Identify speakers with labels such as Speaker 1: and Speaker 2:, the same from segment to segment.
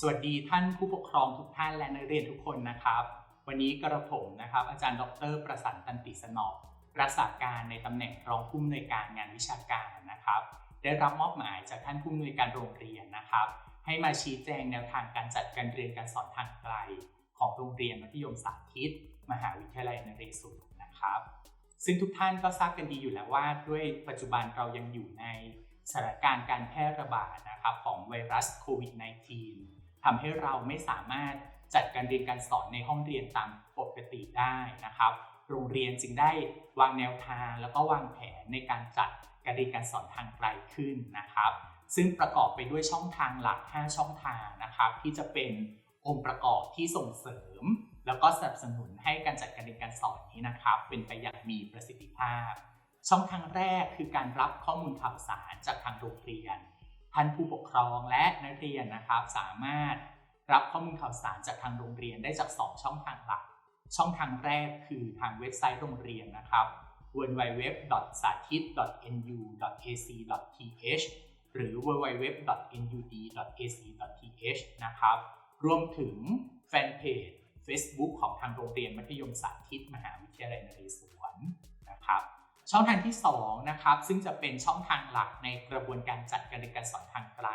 Speaker 1: สวัสดีท่านผู้ปกครองทุกท่านและนักเรียนทุกคนนะครับ วันนี้กระผมนะครับ อาจารย์ดร ประสันตันติสนอรักษาการในตำแหน่งรองผู้อำนวยการงานวิชาการนะครับ ได้รับมอบหมายจากท่านผู้อำนวยการโรงเรียนนะครับ ให้มาชี้แจงแนวทางการจัดการเรียนการสอนทางไกล ของโรงเรียนมัธยมสาธิต มหาวิทยาลัยนเรศวรนะครับ ซึ่งทุกท่านก็ทราบกันดีอยู่แล้วว่า ด้วยปัจจุบันเรายังอยู่ในสถานการณ์การแพร่ระบาดนะครับของไวรัสโควิด -19 ทำให้เราไม่สามารถจัดการเรียนการสอนในห้องเรียนตามปกติได้นะครับ โรงเรียนจึงได้วางแนวทางแล้วก็วางแผนในการจัดการเรียนการสอนทางไกลขึ้นนะครับ ซึ่งประกอบไปด้วยช่องทางหลัก 5 ช่องทางนะครับ ที่จะเป็นองค์ประกอบที่ส่งเสริม แล้วก็สนับสนุนให้การจัดการเรียนการสอนนี้นะครับ เป็นไปอย่างมีประสิทธิภาพ ช่องทางแรกคือการรับข้อมูลข่าวสารจากทางโรงเรียน ท่านผู้ปกครองและนักเรียนนะครับ สามารถรับข้อมูลข่าวสารจากทางโรงเรียนได้จาก 2 ช่องทางหลัก ช่องทางแรกคือทางเว็บไซต์โรงเรียนนะครับ www.sathit.nu.ac.th หรือ www.nud.ac.th นะครับรวมถึงแฟนเพจ Facebook ของทางโรงเรียนมัธยมสาธิตมหาวิทยาลัยนเรศวรนะครับ ช่องทางที่2นะครับซึ่งจะเป็นช่องทางหลักในกระบวนการจัดการเรียนการสอนทางไกล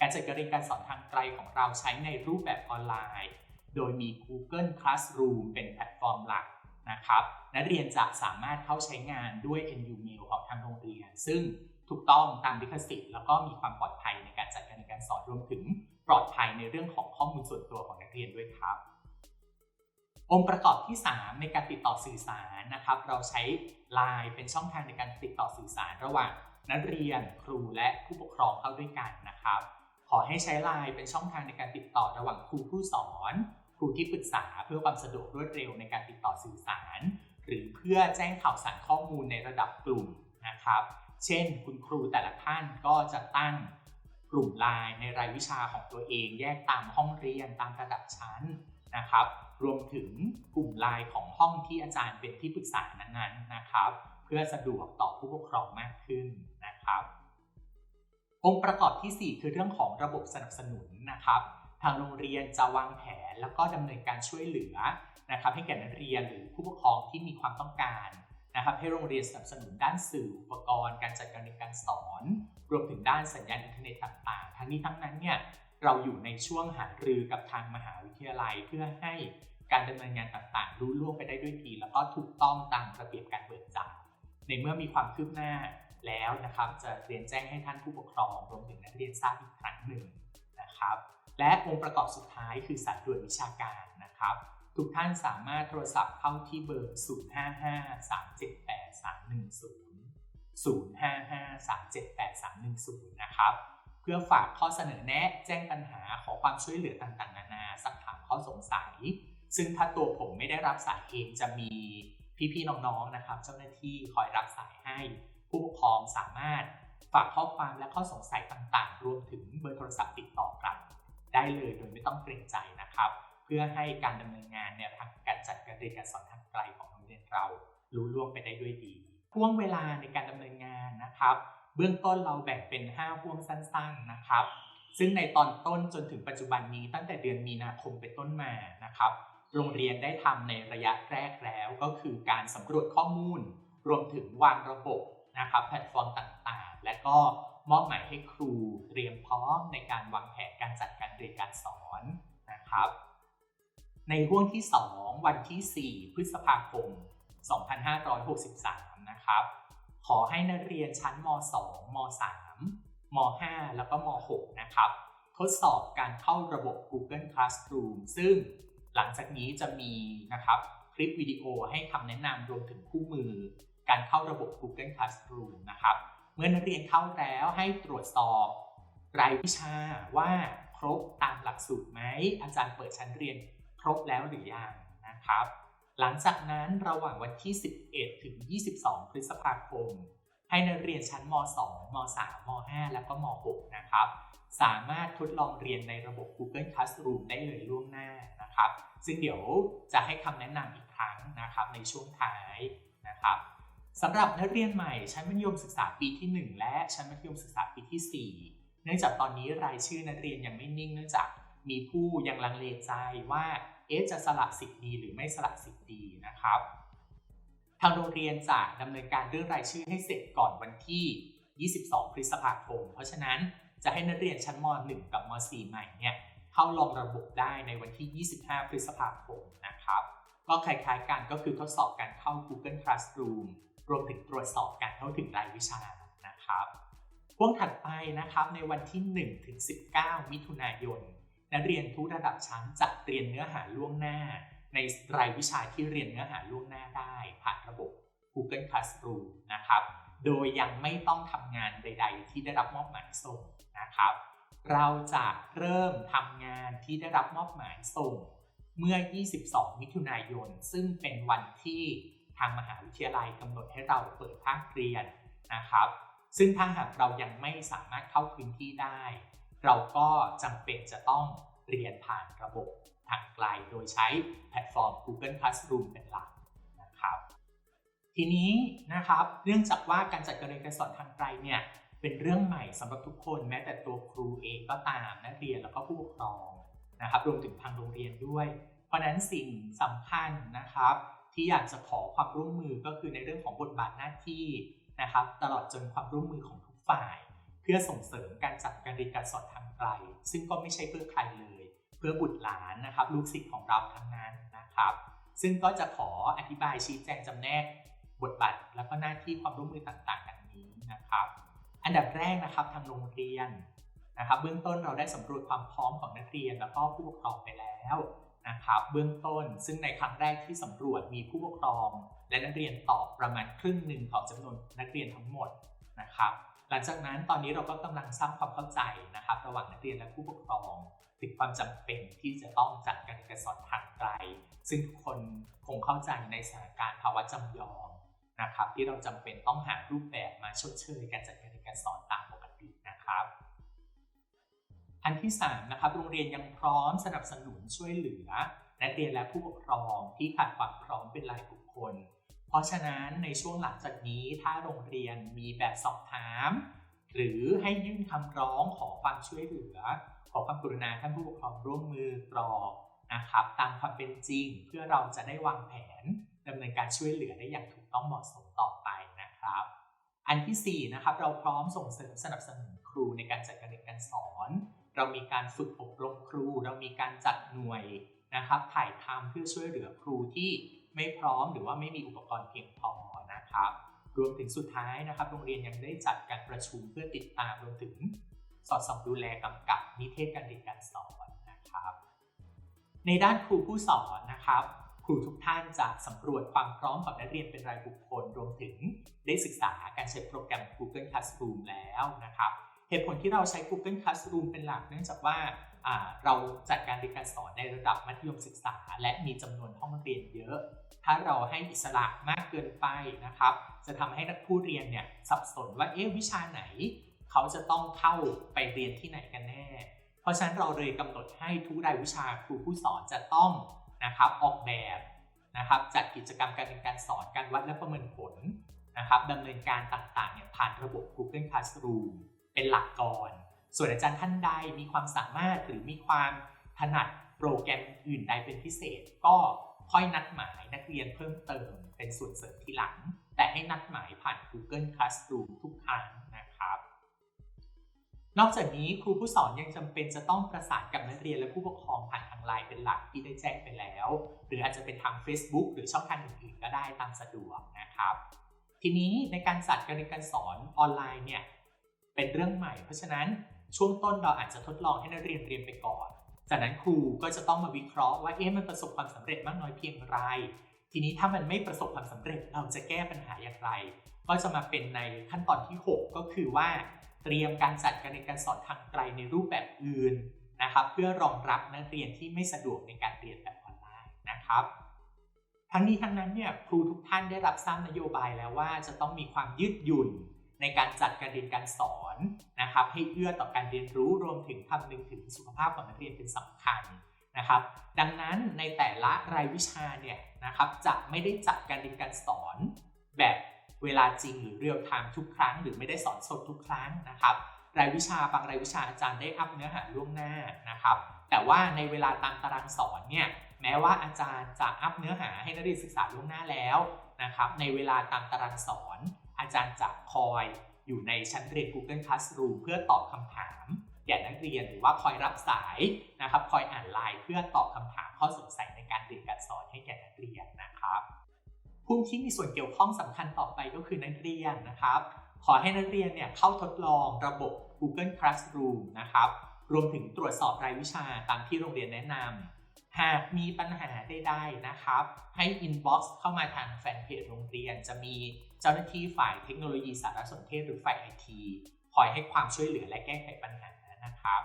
Speaker 1: การจัดการเรียนการสอนทางไกลของเราใช้ในรูปแบบออนไลน์ โดยมี Google Classroom เป็นแพลตฟอร์มหลักนะครับนักเรียนจะสามารถเข้าใช้งานด้วย NU Mail ของทางโรงเรียน ซึ่งถูกต้องตามลิขสิทธิ์แล้วก็มีความปลอดภัยในการจัดการเรียนการสอนรวมถึงปลอดภัยในเรื่องของข้อมูลส่วนตัวของนักเรียนด้วยครับ องค์ประกอบที่ 3 ในการติดต่อสื่อสารนะครับ เราใช้ Line เป็นช่องทางในการติดต่อสื่อสารระหว่างนักเรียนครูและผู้ปกครองเข้าด้วยกันนะครับ ขอให้ใช้ Line เป็นช่องทางในการติดต่อระหว่างครูผู้สอน ครูที่ปรึกษาเพื่อความสะดวกรวดเร็วในการติดต่อสื่อสาร หรือเพื่อแจ้งข่าวสารข้อมูลในระดับกลุ่มนะครับ เช่น คุณครูแต่ละท่านก็จะตั้งกลุ่มไลน์ในรายวิชาของตัวเองแยกตามห้องเรียนตามระดับชั้น นะครับ รวมถึงกลุ่มไลน์ของห้องที่อาจารย์เป็นที่ปรึกษานั้นๆนะครับ เพื่อสะดวกต่อผู้ปกครองมากขึ้นนะครับ องค์ประกอบที่ 4 คือเรื่องของระบบสนับสนุนนะครับ ทางโรงเรียนจะวางแผนแล้วก็ดำเนินการช่วยเหลือนะครับให้แก่นักเรียนหรือผู้ปกครองที่มีความต้องการนะครับให้โรงเรียนสนับสนุนด้านสื่ออุปกรณ์ การจัดการเรียนการสอน รวมถึงด้านสัญญาณอินเทอร์เน็ตต่างๆ ทั้งนี้ทั้งนั้นเนี่ย เราอยู่ในช่วงหารือกับทางมหาวิทยาลัยเพื่อให้การดำเนินงานต่างๆ รู้ล่วงไปได้ด้วยดี แล้วก็ถูกต้องตามระเบียบการเบิกจ่ายในเมื่อมีความคืบหน้าแล้วนะครับ จะเรียนแจ้งให้ท่านผู้ปกครองรวมถึงนักเรียนทราบอีกครั้งหนึ่งนะครับ และองค์ประกอบสุดท้ายคือสายด่วนวิชาการนะครับ ทุกท่านสามารถโทรศัพท์เข้าที่เบอร์ 055-378-310 055-378-310 นะครับ พื่อฝากข้อเสนอแนะ แจ้งปัญหาขอความช่วยเหลือต่างๆ นานาสักถามข้อสงสัย ซึ่งถ้าตัวผมไม่ได้รับสายเองจะมีพี่ๆน้องๆนะครับ เจ้าหน้าที่คอยรับสายให้ ผู้ปกครองสามารถฝากข้อความและข้อสงสัยต่างๆ รวมถึงเบอร์โทรศัพท์ติดต่อกลับได้เลยโดยไม่ต้องเกรงใจนะครับ เพื่อให้การดำเนินงานแนวทางการจัดการเรียนการสอนทางไกลของโรงเรียนเรารู้ล่วงไปได้ด้วยดีห่วงเวลาในการดำเนินงานนะครับ เบื้องต้นเราแบ่งเป็น 5 ห่วงสั้นๆนะครับ ซึ่งในตอนต้นจนถึงปัจจุบันนี้ตั้งแต่เดือนมีนาคมเป็นต้นมานะครับ โรงเรียนได้ทำในระยะแรกแล้วก็คือการสำรวจข้อมูล รวมถึงวางระบบนะครับแพลตฟอร์มต่างๆ และก็มอบหมายให้ครูเตรียมพร้อมในการวางแผนการจัดการเรียนการสอนนะครับ ในห่วงที่ 2 วันที่ 4 พฤษภาคม 2563 นะครับ อให้นักเรียนชั้นม 2 ม 3 ม 5 แล้วก็ม 6 นะครับ ทดสอบการเข้าระบบ Google Classroom ซึ่งหลังจากนี้จะมีนะครับคลิปวิดีโอให้คำแนะนำรวมถึงคู่มือ การเข้าระบบ Google Classroom นะครับ เมื่อนักเรียนเข้าแล้วให้ตรวจสอบ รายวิชาว่าครบตามหลักสูตรไหมอาจารย์เปิดชั้นเรียนครบแล้วหรือยังนะครับ หลังจากนั้นระหว่างวันที่ 11 ถึง 22 พฤษภาคม ให้นักเรียนชั้นม 2 ม 3 ม 5 แล้วก็ม 6 นะครับ สามารถทดลองเรียนในระบบ Google Classroom ได้เลยล่วงหน้านะครับ ซึ่งเดี๋ยวจะให้คำแนะนำอีกครั้งนะครับในช่วงท้ายนะครับสำหรับนักเรียนใหม่ชั้นมัธยมศึกษาปีที่ 1 และชั้นมัธยมศึกษาปีที่ 4 เนื่องจากตอนนี้รายชื่อนักเรียนยังไม่นิ่งเนื่องจากมีผู้ยังลังเลใจว่า เอ๊จะสละสิทธิ์ดีหรือไม่สละสิทธิ์ดีนะครับ ทางโรงเรียนจะดำเนินการเรื่องรายชื่อให้เสร็จก่อนวันที่ 22 พฤษภาคม เพราะฉะนั้นจะให้นักเรียนชั้นม .1 กับม .4 ใหม่เนี่ยเข้าลงระบบได้ในวันที่ 25 พฤษภาคมนะครับ ก็คล้ายๆกันก็คือทดสอบการเข้า Google Classroom รวมถึงตรวจสอบการเข้าถึงรายวิชานะครับพ่วงถัดไปนะครับในวันที่1ถึง19 มิถุนายน นักเรียนทุกระดับชั้นจะเรียนเนื้อหาล่วงหน้า ในรายวิชาที่เรียนเนื้อหาล่วงหน้าได้ ผ่านระบบ Google Classroom นะครับ โดยยังไม่ต้องทำงานใด ๆ ที่ได้รับมอบหมายส่งนะครับ เราจะเริ่มทำงานที่ได้รับมอบหมายส่ง เมื่อ 22 มิถุนายน ซึ่งเป็นวันที่ทางมหาวิทยาลัยกำหนดให้เราเปิดภาคเรียนนะครับ ซึ่งถ้าหากเรายังไม่สามารถเข้าพื้นที่ได้ เราก็จำเป็นจะต้องเรียนผ่านระบบทางไกลโดยใช้แพลตฟอร์ม Google Classroom เป็นหลักนะครับ ทีนี้นะครับเนื่องจากว่าการจัดการเรียนการสอนทางไกลเนี่ยเป็นเรื่องใหม่สำหรับทุกคนแม้แต่ตัวครูเองก็ตามนักเรียนแล้วก็ผู้ปกครองนะครับรวมถึงทางโรงเรียนด้วย เพราะนั้นสิ่งสำคัญนะครับ ที่อยากจะขอความร่วมมือก็คือในเรื่องของบทบาทหน้าที่นะครับ ตลอดจนความร่วมมือของทุกฝ่าย พื่อส่งเสริมการจัดการเรียนการสอนทางไกล ซึ่งก็ไม่ใช่เพื่อใครเลย เพื่อบุตรหลานนะครับ ลูกศิษย์ของเราทั้งนั้นนะครับ ซึ่งก็จะขออธิบายชี้แจงจำแนกบทบาทแล้วก็หน้าที่ความร่วมมือต่างๆดังนี้นะครับ อันดับแรกนะครับทางโรงเรียนนะครับ เบื้องต้นเราได้สำรวจความพร้อมของนักเรียน แล้วก็ผู้ปกครองไปแล้วนะครับเบื้องต้นซึ่งในครั้งแรกที่สำรวจมีผู้ปกครอง และนักเรียนตอบประมาณครึ่งหนึ่งของจำนวนนักเรียนทั้งหมดนะครับ หลังจากนั้นตอนนี้เราก็กำลังสร้างความเข้าใจนะครับ ระหว่างนักเรียนและผู้ปกครอง ถึงความจำเป็นที่จะต้องจัดการเรียนการสอนทางไกล ซึ่งทุกคนคงเข้าใจในสถานการณ์ภาวะจำยอมนะครับ ที่เราจำเป็นต้องหารูปแบบมาชดเชยการจัดการเรียนการสอนตามปกตินะครับ อันที่3นะครับโรงเรียนยังพร้อมสนับสนุนช่วยเหลือนักเรียนและผู้ปกครองที่ขาดความพร้อมเป็นรายบุคคล เพราะฉะนั้นในช่วงหลังจากนี้ถ้าโรงเรียนมีแบบสอบถาม หรือให้ยื่นคำร้องขอความช่วยเหลือ ขอความกรุณาท่านผู้ปกครองร่วมมือกรอกนะครับตามความเป็นจริงเพื่อเราจะได้วางแผนดำเนินการช่วยเหลือได้อย่างถูกต้องเหมาะสมต่อไปนะครับ อันที่4นะครับเราพร้อมส่งเสริมสนับสนุนครูในการจัดการเรียนการสอน เรามีการฝึกอบรมครู เรามีการจัดหน่วยนะครับถ่ายทำเพื่อช่วยเหลือครูที่ ไม่พร้อมหรือว่าไม่มีอุปกรณ์เพียงพอนะครับรวมถึงสุดท้ายนะครับ โรงเรียนยังได้จัดการประชุมเพื่อติดตามรวมถึงสอดส่องดูแลกำกับนิเทศการเรียนการสอนนะครับ ในด้านครูผู้สอนนะครับครูทุกท่านจะสำรวจความพร้อมของนักเรียนเป็นรายบุคคล รวมถึงได้ศึกษาการใช้โปรแกรม Google Classroom แล้วนะครับ เหตุผลที่เราใช้ Google Classroom เป็นหลักเนื่องจากว่า เราจัดการเรียนการสอนในระดับมัธยมศึกษา และมีจำนวนห้องเรียนเยอะ ถ้าเราให้อิสระมากเกินไปนะครับ จะทำให้นักผู้เรียนเนี่ยสับสนว่าเอ๊ะวิชาไหน เขาจะต้องเข้าไปเรียนที่ไหนกันแน่ เพราะฉะนั้นเราเลยกำหนดให้ทุกรายวิชาครูผู้สอนจะต้องนะครับออกแบบนะครับจัดกิจกรรมการเรียนการสอนการวัดและประเมินผลนะครับดำเนินการต่างๆเนี่ยผ่านระบบ Google Classroom เป็นหลักก่อน ส่วนอาจารย์ท่านใดมีความสามารถหรือมีความถนัดโปรแกรมอื่นใดเป็นพิเศษ ก็ค่อยนัดหมายนักเรียนเพิ่มเติมเป็นส่วนเสริมทีหลัง แต่ให้นัดหมายผ่าน Google Classroom ทุกครั้งนะครับ นอกจากนี้ครูผู้สอนยังจำเป็นจะต้องประสานกับนักเรียนและผู้ปกครองผ่านทางไลน์เป็นหลักที่ได้แจ้งไปแล้ว หรืออาจจะเป็นทาง Facebook หรือช่องทางอื่นๆ ก็ได้ตามสะดวกนะครับ ทีนี้ในการจัดการเรียนการสอนออนไลน์เนี่ยเป็นเรื่องใหม่ เพราะฉะนั้น ช่วงต้นเราอาจจะทดลองให้นักเรียนเรียนไปก่อน จากนั้นครูก็จะต้องมาวิเคราะห์ว่าเอ๊ะมันประสบความสำเร็จมากน้อยเพียงไร ทีนี้ถ้ามันไม่ประสบความสำเร็จเราจะแก้ปัญหาอย่างไร ก็จะมาเป็นในขั้นตอนที่ 6 ก็คือว่า เตรียมการจัดการเรียนการสอนทางไกลในรูปแบบอื่นนะครับ เพื่อรองรับนักเรียนที่ไม่สะดวกในการเรียนแบบออนไลน์นะครับทั้งนี้ทั้งนั้นเนี่ยครูทุกท่านได้รับทราบนโยบายแล้วว่าจะต้องมีความยืดหยุ่น ในการจัดการเรียนการสอนนะครับให้เอื้อต่อการเรียนรู้รวมถึงคำนึงถึงสุขภาพของนักเรียนเป็นสำคัญนะครับ ดังนั้นในแต่ละรายวิชาเนี่ยนะครับจะไม่ได้จัดการเรียนการสอนแบบเวลาจริงหรือเรียลไทม์ทุกครั้ง หรือไม่ได้สอนสดทุกครั้งนะครับ รายวิชาบางรายวิชาอาจารย์ได้อัพเนื้อหาล่วงหน้านะครับ แต่ว่าในเวลาตามตารางสอนเนี่ยแม้ว่าอาจารย์จะอัพเนื้อหาให้นักเรียนศึกษาล่วงหน้าแล้วนะครับในเวลาตามตารางสอน อาจารย์จะคอยอยู่ในชั้นเรียน Google Classroom เพื่อตอบคำถามแก่นักเรียนหรือว่าคอยรับสายนะครับคอยอ่านไลน์เพื่อตอบคำถามข้อสงสัยในการเรียนการสอนให้แก่นักเรียนนะครับผู้ที่มีส่วนเกี่ยวข้องสำคัญต่อไปก็คือนักเรียนนะครับ ขอให้นักเรียนเนี่ยเข้าทดลองระบบ Google Classroom นะครับรวมถึงตรวจสอบรายวิชาตามที่โรงเรียนแนะนำหากมีปัญหาใดๆนะครับ ให้ inbox เข้ามาทางแฟนเพจโรงเรียนจะมี เจ้าหน้าที่ฝ่ายเทคโนโลยีสารสนเทศหรือฝ่ายไอทีคอยให้ความช่วยเหลือและแก้ไขปัญหานะครับ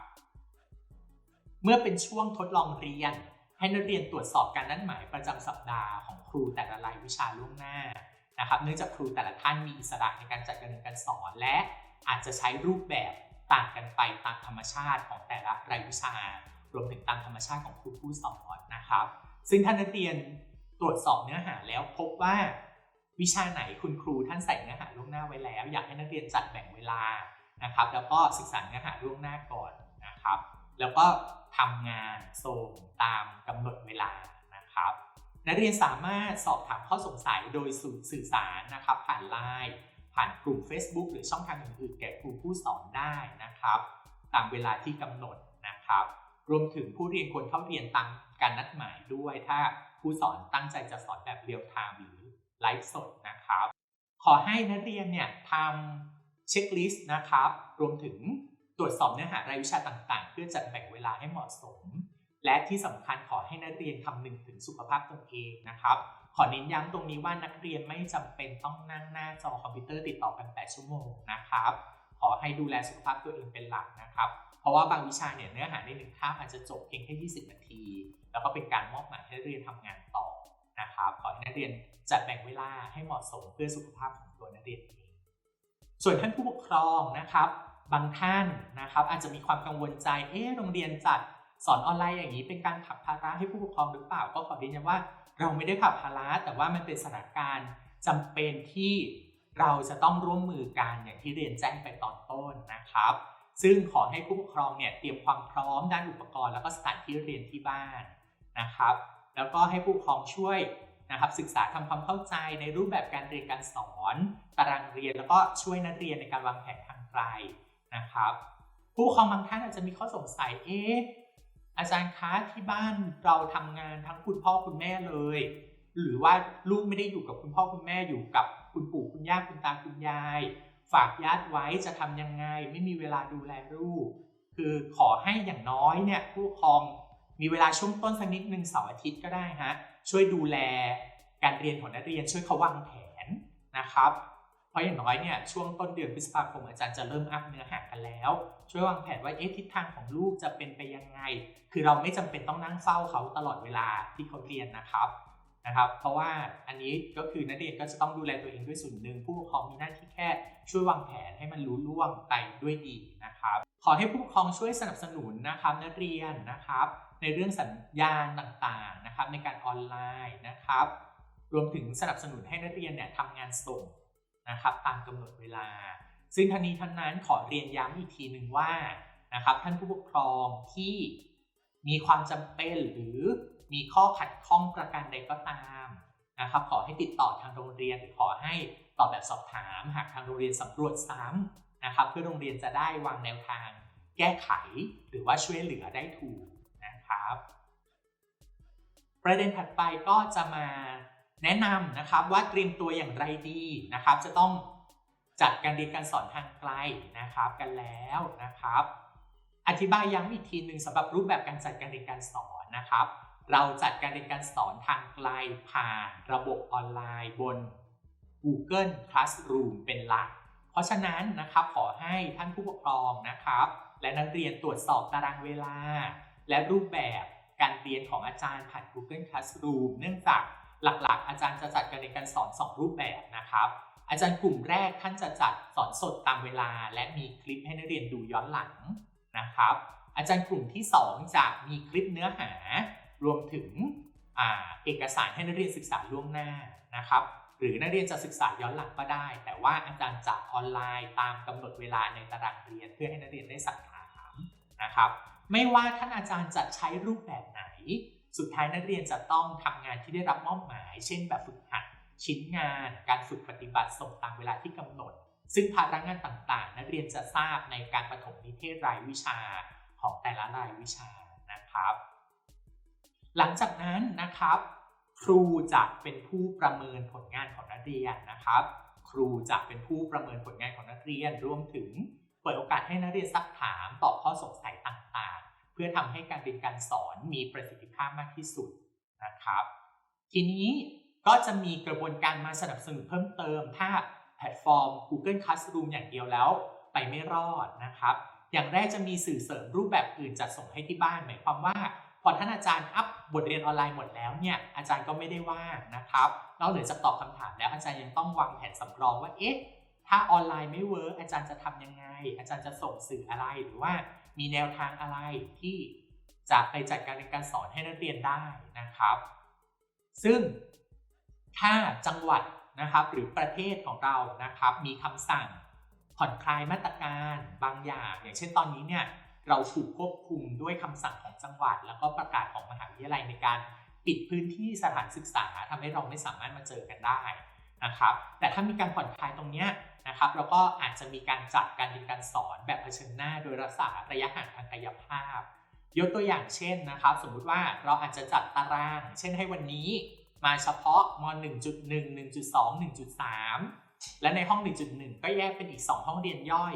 Speaker 1: เมื่อเป็นช่วงทดลองเรียน ให้นักเรียนตรวจสอบการนัดหมายประจำสัปดาห์ของครูแต่ละรายวิชาล่วงหน้านะครับ เนื่องจากครูแต่ละท่านมีอิสระในการจัดการเรียนการสอนและอาจจะใช้รูปแบบต่างกันไปตามธรรมชาติของแต่ละรายวิชารวมถึงตามธรรมชาติของครูผู้สอนนะครับ ซึ่งท่านนักเรียนตรวจสอบเนื้อหาแล้วพบว่า วิชาไหนคุณครูท่านใส่เนื้อหาล่วงหน้าไว้แล้ว อยากให้นักเรียนจัดแบ่งเวลานะครับ แล้วก็ศึกษาเนื้อหาล่วงหน้าก่อนนะครับ แล้วก็ทำงานส่งตามกำหนดเวลานะครับ นักเรียนสามารถสอบถามข้อสงสัยโดยสื่อสารนะครับ ผ่านไลน์ผ่านกลุ่ม Facebook หรือช่องทางอื่นๆแก่ครูผู้สอนได้นะครับ ตามเวลาที่กำหนดนะครับ รวมถึงผู้เรียนควรเข้าเรียนตามการนัดหมายด้วย ถ้าผู้สอนตั้งใจจะสอนแบบเรียลไทม์หรือ ไลฟ์สดนะครับ ขอให้นักเรียนเนี่ยทำเช็คลิสต์นะครับ รวมถึงตรวจสอบเนื้อหารายวิชาต่างๆ เพื่อจัดแบ่งเวลาให้เหมาะสม และที่สำคัญขอให้นักเรียนคำนึงถึงสุขภาพตนเองนะครับ ขอเน้นย้ำตรงนี้ว่านักเรียนไม่จำเป็นต้องนั่งหน้าจอคอมพิวเตอร์ติดต่อกัน 8 ชั่วโมงนะครับ ขอให้ดูแลสุขภาพตัวเองเป็นหลักนะครับ เพราะว่าบางวิชาเนี่ยเนื้อหาในหนึ่งคาบอาจจะจบเพียงแค่ 20 นาที แล้วก็เป็นการมอบหมายให้เรียนทำงานต่อ นะครับขอให้นักเรียนจัดแบ่งเวลาให้เหมาะสมเพื่อสุขภาพของตัวนักเรียนเองส่วนท่านผู้ปกครองนะครับ บางท่านนะครับอาจจะมีความกังวลใจเอ๊ะโรงเรียนจัดสอนออนไลน์อย่างนี้เป็นการผลักภาระให้ผู้ปกครองหรือเปล่า ก็ขอเรียนว่าเราไม่ได้ผลักภาระแต่ว่ามันเป็นสถานการณ์จำเป็นที่เราจะต้องร่วมมือกันอย่างที่เรียนแจ้งไปตอนต้นนะครับ ซึ่งขอให้ผู้ปกครองเนี่ยเตรียมความพร้อมด้านอุปกรณ์แล้วก็สถานที่เรียนที่บ้านนะครับ แล้วก็ให้ผู้ปกครองช่วยนะครับศึกษาทำความเข้าใจในรูปแบบการเรียนการสอน ตารางเรียนแล้วก็ช่วยนักเรียนในการวางแผนทางไกลนะครับ ผู้ปกครองบางท่านอาจจะมีข้อสงสัยเอ๊ะอาจารย์คะที่บ้านเราทำงานทั้งคุณพ่อคุณแม่เลย หรือว่าลูกไม่ได้อยู่กับคุณพ่อคุณแม่อยู่กับคุณปู่คุณย่าคุณตาคุณยาย ฝากญาติไว้จะทำยังไง ไม่มีเวลาดูแลลูกคือขอให้อย่างน้อยเนี่ยผู้ปกครอง มีเวลาช่วงต้นสักนิดหนึ่งเสาร์อาทิตย์ก็ได้ฮะช่วยดูแลการเรียนของนักเรียนช่วยเขาวางแผนนะครับ เพราะอย่างน้อยเนี่ยช่วงต้นเดือนพฤษภาคมอาจารย์จะเริ่มอัพเนื้อหากันแล้ว ช่วยวางแผนว่าเอ๊ะทิศทางของลูกจะเป็นไปยังไง คือเราไม่จำเป็นต้องนั่งเฝ้าเขาตลอดเวลาที่เขาเรียนนะครับ นะครับ เพราะว่าอันนี้ก็คือนักเรียนก็จะต้องดูแลตัวเองด้วยส่วนหนึ่งผู้ปกครองมีหน้าที่แค่ช่วยวางแผนให้มันรู้ล่วงไปด้วยดีนะครับ ขอให้ผู้ปกครองช่วยสนับสนุนนะครับนักเรียนนะครับในเรื่องสัญญาณต่างๆนะครับในการออนไลน์นะครับ รวมถึงสนับสนุนให้นักเรียนเนี่ยทำงานส่งนะครับตามกำหนดเวลา ซึ่งทั้งนี้ทั้งนั้นขอเรียนย้ำอีกทีหนึ่งว่านะครับท่านผู้ปกครองที่มีความจำเป็นหรือ มีข้อขัดข้องประการใดก็ตามนะครับขอให้ติดต่อทางโรงเรียนหรือขอให้ตอบแบบสอบถาม หากทางโรงเรียนสำรวจซ้ำนะครับ เพื่อโรงเรียนจะได้วางแนวทาง แก้ไขหรือว่าช่วยเหลือได้ถูกนะครับ ประเด็นถัดไปก็จะมาแนะนำนะครับว่าเตรียมตัวอย่างไรดีนะครับ จะต้องจัดการเรียนการสอนทางไกลนะครับกันแล้วนะครับ อธิบายย้ำอีกทีหนึ่งสำหรับรูปแบบการจัดการเรียนการสอนนะครับ เราจัดการเรียนการสอนทางไกลผ่านระบบออนไลน์บน Google Classroom เป็นหลัก เพราะฉะนั้นนะครับขอให้ท่านผู้ปกครองนะครับ และนักเรียนตรวจสอบตารางเวลา และรูปแบบการเรียนของอาจารย์ผ่าน Google Classroom เนื่องจากหลักๆ อาจารย์จะจัดการเรียนการสอน 2 รูปแบบนะครับ อาจารย์กลุ่มแรกท่านจะจัดสอนสดตามเวลา และมีคลิปให้นักเรียนดูย้อนหลังนะครับ อาจารย์กลุ่มที่ 2 จะมีคลิปเนื้อหา รวมถึงอเอกสารให้นักเรียนศึกษาล่วงหน้านะครับ หรือนักเรียนจะศึกษาย้อนหลังก็ได้ แต่ว่าอาจารย์จะออนไลน์ตามกำหนดเวลาในตารางเรียน เพื่อให้นักเรียนได้สักถามนะครับ ไม่ว่าท่านอาจารย์จะใช้รูปแบบไหน สุดท้ายนักเรียนจะต้องทำงานที่ได้รับมอบหมาย เช่น แบบฝึกหัดชิ้นงาน การฝึกปฏิบัติส่งตามเวลาที่กำหนด ซึ่งภาระงานต่างๆ นักเรียนจะทราบในการประถมนิเทศรายวิชาของแต่ละรายวิชานะครับ หลังจากนั้นนะครับ ครูจะเป็นผู้ประเมินผลงานของนักเรียนนะครับ ครูจะเป็นผู้ประเมินผลงานของนักเรียนรวมถึงเปิดโอกาสให้นักเรียนซักถามตอบข้อสงสัยต่างๆ เพื่อทำให้การเรียนการสอนมีประสิทธิภาพมากที่สุดนะครับ ทีนี้ก็จะมีกระบวนการมาสนับสนุนเพิ่มเติม ถ้าแพลตฟอร์ม Google Classroom อย่างเดียวแล้ว ไปไม่รอดนะครับ อย่างแรกจะมีสื่อเสริมรูปแบบอื่นจัดส่งให้ที่บ้าน หมายความว่า พอท่านอาจารย์อัพบทเรียนออนไลน์หมดแล้วเนี่ยอาจารย์ก็ไม่ได้ว่างนะครับนอกเหนือจากตอบคำถามแล้วอาจารย์ยังต้องวางแผนสำรองว่าเอ๊ะถ้าออนไลน์ไม่เวิร์กอาจารย์จะทำยังไง อาจารย์จะส่งสื่ออะไรหรือว่ามีแนวทางอะไรที่จะไปจัดการในการสอนให้นักเรียนได้นะครับ ซึ่งถ้าจังหวัดนะครับหรือประเทศของเรานะครับมีคำสั่งผ่อนคลายมาตรการบางอย่าง อย่างเช่นตอนนี้เนี่ย เราถูกควบคุมด้วยคำสั่งของจังหวัด แล้วก็ประกาศของมหาวิทยาลัยในการปิดพื้นที่สถานศึกษาทำให้เราไม่สามารถมาเจอกันได้นะครับ แต่ถ้ามีการผ่อนคลายตรงนี้นะครับเราก็อาจจะมีการจัดการเรียนการสอนแบบเผชิญหน้า โดยรักษาระยะห่างทางกายภาพ ยกตัวอย่างเช่นนะครับ สมมุติว่าเราอาจจะจัดตาราง เช่นให้วันนี้มาเฉพาะม 1.1 1.2 1.3 และในห้อง 1.1 ก็แยกเป็นอีก 2 ห้องเรียนย่อย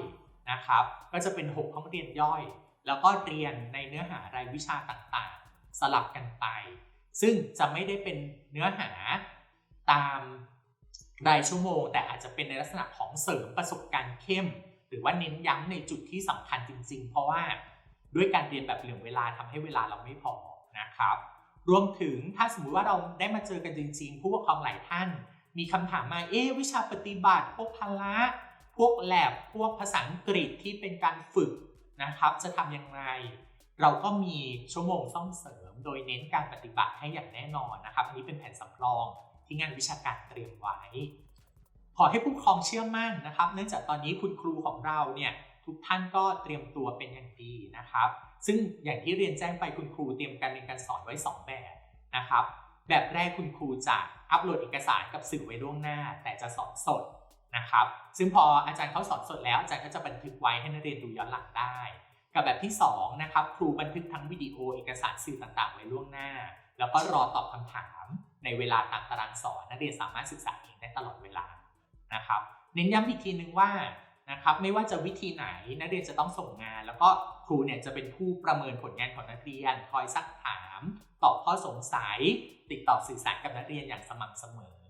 Speaker 1: นะครับ ก็จะเป็น 6 ห้องเรียนย่อย แล้วก็เรียนในเนื้อหารายวิชาต่างๆ สลับกันไป ซึ่งจะไม่ได้เป็นเนื้อหาตามรายชั่วโมง แต่อาจจะเป็นในลักษณะของเสริมประสบการณ์เข้ม หรือว่าเน้นย้ำในจุดที่สำคัญจริง ๆ เพราะว่าด้วยการเรียนแบบเหลื่อมเวลาทำให้เวลาเราไม่พอนะครับ รวมถึงถ้าสมมุติว่าเราได้มาเจอกันจริง ๆ ผู้ปกครองหลายท่าน มีคำถามมาเอ๊วิชาปฏิบัติพวกพละ พวกแลบพวกภาษาอังกฤษที่เป็นการฝึกนะครับ จะทำยังไง เราก็มีชั่วโมงซ่อมเสริม โดยเน้นการปฏิบัติให้อย่างแน่นอนนะครับอันนี้เป็นแผนสำรองที่งานวิชาการเตรียมไว้ ขอให้ผู้ปกครองเชื่อมั่นนะครับ เนื่องจากตอนนี้คุณครูของเราเนี่ยทุกท่านก็เตรียมตัวเป็นอย่างดีนะครับ ซึ่งอย่างที่เรียนแจ้งไปคุณครูเตรียมการเรียนการสอนไว้ 2 แบบนะครับ แบบแรกคุณครูจะอัปโหลดเอกสารกับสื่อไว้ล่วงหน้า แต่จะสอนสด นะครับ ซึ่งพออาจารย์เขาสอนสดแล้วอาจารย์ก็จะบันทึกไว้ให้นักเรียนดูย้อนหลังได้ กับแบบที่2นะครับครูบันทึกทั้งวิดีโอเอกสารสื่อต่างๆ ไว้ล่วงหน้า แล้วก็รอตอบคำถามในเวลาตามตารางสอนนักเรียนสามารถศึกษาเองได้ตลอดเวลานะครับเน้นย้ำอีกทีนึงว่านะครับไม่ว่าจะวิธีไหนนักเรียนจะต้องส่งงาน แล้วก็ครูเนี่ยจะเป็นผู้ประเมินผลงานของนักเรียน คอยซักถาม ตอบข้อสงสัย ติดต่อสื่อสารกับนักเรียนอย่างสม่ำเสมอ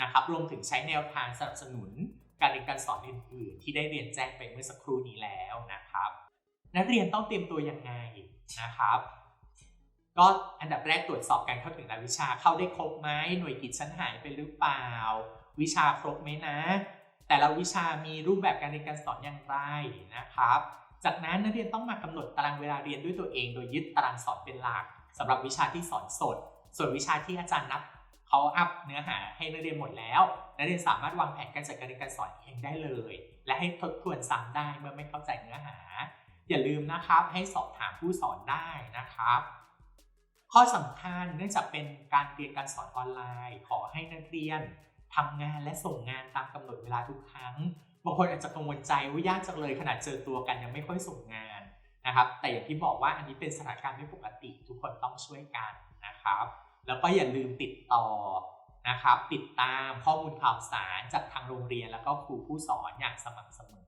Speaker 1: นะครับรวมถึงใช้แนวทางสนับสนุนการเรียนการสอนอื่นๆ ที่ได้เรียนแจ้งไปเมื่อสักครู่นี้แล้วนะครับ นักเรียนต้องเตรียมตัวยังไงนะครับ ก็อันดับแรกตรวจสอบการเข้าถึงรายวิชาเข้าได้ครบไหมหน่วยกิจชั้นหายไปหรือเปล่า วิชาครบไหมนะ แต่ละวิชามีรูปแบบการเรียนการสอนอย่างไรนะครับ จากนั้นนักเรียนต้องมากำหนดตารางเวลาเรียนด้วยตัวเอง โดยยึดตารางสอนเป็นหลักสำหรับวิชาที่สอนสด ส่วนวิชาที่อาจารย์นับ เขาอัพเนื้อหาให้นักเรียนหมดแล้วนักเรียนสามารถวางแผนการจัดการเรียนการสอนเองได้เลย และให้ทบทวนซ้ำได้เมื่อไม่เข้าใจเนื้อหา อย่าลืมนะครับให้สอบถามผู้สอนได้นะครับ ข้อสำคัญเนื่องจากเป็นการเรียนการสอนออนไลน์ ขอให้นักเรียนทำงานและส่งงานตามกำหนดเวลาทุกครั้งบางคนอาจจะกังวลใจว่ายากจังเลยขนาดเจอตัวกันยังไม่ค่อยส่งงานนะครับ แต่อย่างที่บอกว่าอันนี้เป็นสถานการณ์ไม่ปกติทุกคนต้องช่วยกันนะครับ แล้วก็อย่าลืมติดต่อนะครับ ติดตามข้อมูลข่าวสารจากทางโรงเรียนแล้วก็ครูผู้สอนอย่างสม่ำเสมอ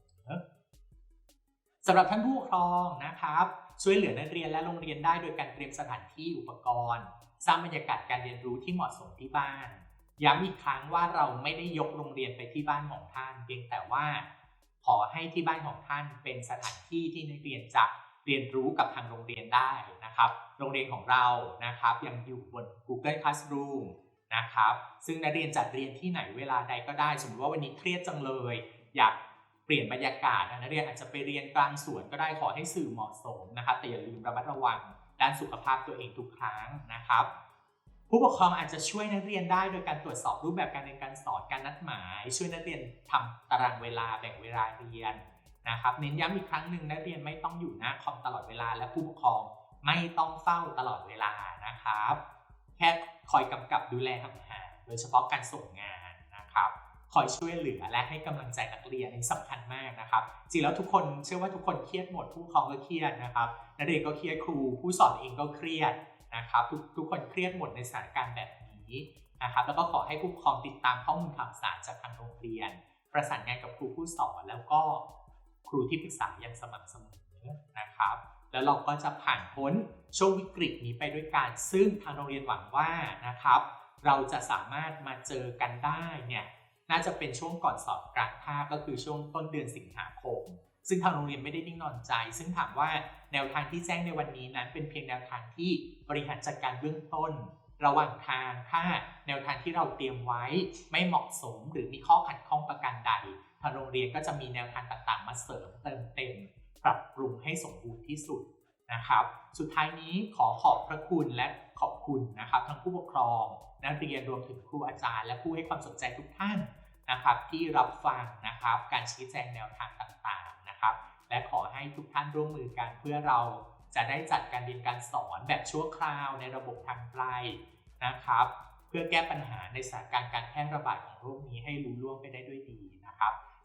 Speaker 1: สำหรับท่านผู้ปกครองนะครับ ช่วยเหลือนักเรียนและโรงเรียนได้โดยการเตรียมสถานที่อุปกรณ์สร้างบรรยากาศการเรียนรู้ที่เหมาะสมที่บ้านย้ำอีกครั้งว่าเราไม่ได้ยกโรงเรียนไปที่บ้านของท่าน เพียงแต่ว่า ขอให้ที่บ้านของท่านเป็นสถานที่ที่นักเรียนจะ เรียนรู้กับทางโรงเรียนได้นะครับ โรงเรียนของเรานะครับยังอยู่บน Google Classroom นะครับซึ่งนักเรียนจัดเรียนที่ไหนเวลาใดก็ได้ สมมติว่าวันนี้เครียดจังเลย อยากเปลี่ยนบรรยากาศนักเรียนอาจจะไปเรียนกลางสวนก็ได้ขอให้สื่อเหมาะสมนะครับแต่อย่าลืมระมัดระวังด้านสุขภาพตัวเองทุกครั้งนะครับ ผู้ปกครองอาจจะช่วยนักเรียนได้โดยการตรวจสอบรูปแบบการเรียนการสอนการนัดหมาย ช่วยนักเรียนทำตารางเวลาแบ่งเวลาเรียน นะครับเน้นย้ำอีกครั้งหนึ่งนักเรียนไม่ต้องอยู่หน้าคอมตลอดเวลา และผู้ปกครองไม่ต้องเฝ้าตลอดเวลานะครับ แค่คอยกำกับดูแลห่างๆโดยเฉพาะการส่งงานนะครับคอยช่วยเหลือและให้กำลังใจนักเรียนนี่สำคัญมากนะครับจริงแล้วทุกคนเชื่อว่าทุกคนเครียดหมดผู้ปกครองก็เครียดนะครับนักเรียนก็เครียดครู ผู้สอนเองก็เครียดนะครับทุกทุกคนเครียดหมดในสถานการณ์แบบนี้นะครับแล้วก็ขอให้ผู้ปกครองติดตามข้อมูลข่าวสารจากทางโรงเรียน ประสานงานกับครูผู้สอนแล้วก็ รูที่ปรึกษาอย่างสม่ำเสมอนะครับ แล้วเราก็จะผ่านพ้นช่วงวิกฤตนี้ไปด้วยกัน ซึ่งทางโรงเรียนหวังว่านะครับ เราจะสามารถมาเจอกันได้เนี่ยน่าจะเป็นช่วงก่อนสอบกลางภาคก็คือช่วงต้นเดือนสิงหาคม ซึ่งทางโรงเรียนไม่ได้นิ่งนอนใจ ซึ่งถามว่าแนวทางที่แจ้งในวันนี้นั้น เป็นเพียงแนวทางที่บริหารจัดการเบื้องต้น ระหว่างทางถ้าแนวทางที่เราเตรียมไว้ไม่เหมาะสม หรือมีข้อขัดข้องประการใดางโรงเรียนก็จะมีแนวทางต่างๆ มาเสริมเติมเต็ม ปรับปรุงให้สมบูรณ์ที่สุดนะครับ สุดท้ายนี้ขอขอบพระคุณและขอบคุณนะครับ ทั้งผู้ปกครอง นักเรียนรวมถึงครูอาจารย์ และผู้ให้ความสนใจทุกท่านนะครับ ที่รับฟังนะครับการชี้แจงแนวทางต่างๆนะครับ และขอให้ทุกท่านร่วมมือกันเพื่อเราจะได้จัดการเรียนการสอนแบบชั่วคราวในระบบทางไกลนะครับ เพื่อแก้ปัญหาในสถานการณ์การแพร่ระบาดของโรคนี้ให้รู้ล่วงไปได้ด้วยดี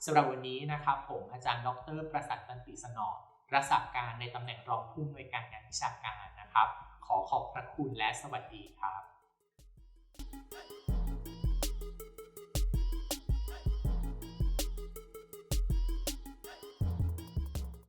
Speaker 1: สำหรับวันนี้นะครับผมอาจารย์ดร ประสัทตันติสนอรักษาการในตำแหน่งรองผู้อำนวยการงานวิชาการนะครับ ขอขอบพระคุณและสวัสดีครับ